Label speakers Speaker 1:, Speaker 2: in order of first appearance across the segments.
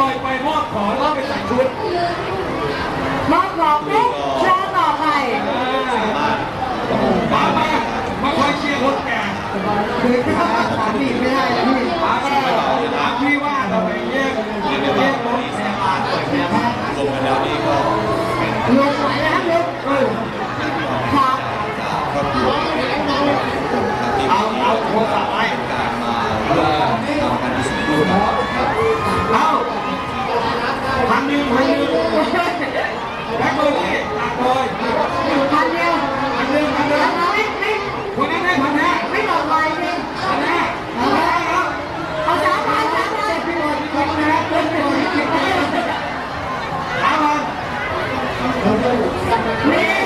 Speaker 1: เลยไปมอบของแล้วไปใส่ชุด
Speaker 2: มอบของปุ๊บอาต่อไป
Speaker 1: มามามาคอยเชียร์คนแกคือถ้าขา
Speaker 3: ดีไม่ได้พี่
Speaker 1: มาก็ถามพี่ว่าเราไปแยกแยกรถแสบาแสบาลงมาแล้วนี่ก็
Speaker 2: ลงไหแล้วลงครั
Speaker 1: เอาเอาโทรศัพท์ไปการมาเพื่อทำการดิสนีย์ นหนึ่งพันหนึ่งแพ็เลยพี่ตัดเลย
Speaker 2: พันเดียว
Speaker 1: พันหนึ่งพันหนึ่ง
Speaker 2: ไม่ไม่
Speaker 1: คนนั้นได้พันห้า
Speaker 2: ไม่หลอกลอยเลย
Speaker 1: พันห้าพันห้าแล้ว
Speaker 2: เอาสามพันสามพันพี่บอลพี่บอลนม่นพี่บอลพี่บอล
Speaker 1: สมพั
Speaker 2: ม่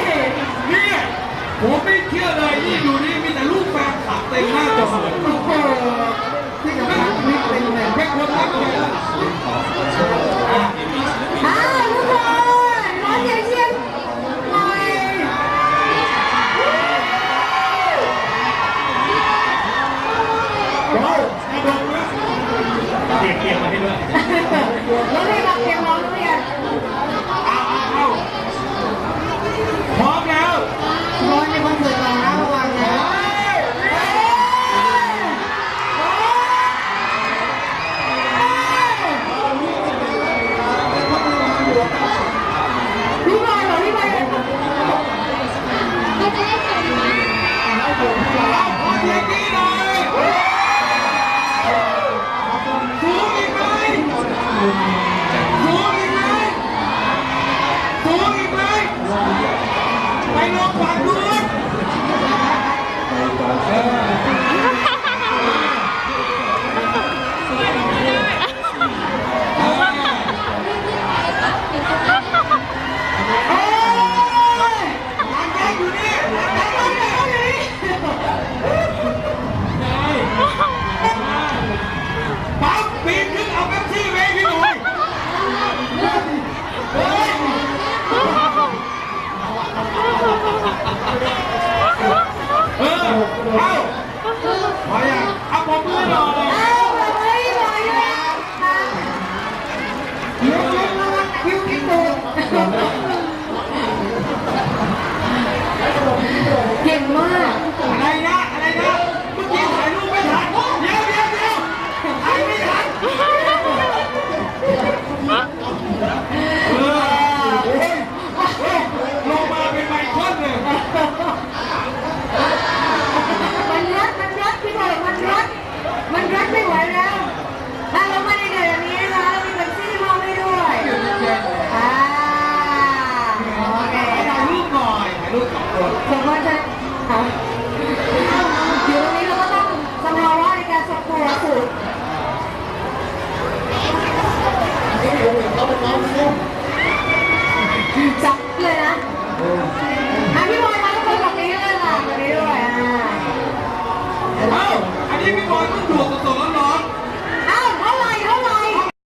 Speaker 1: ลงฝั่งนู้น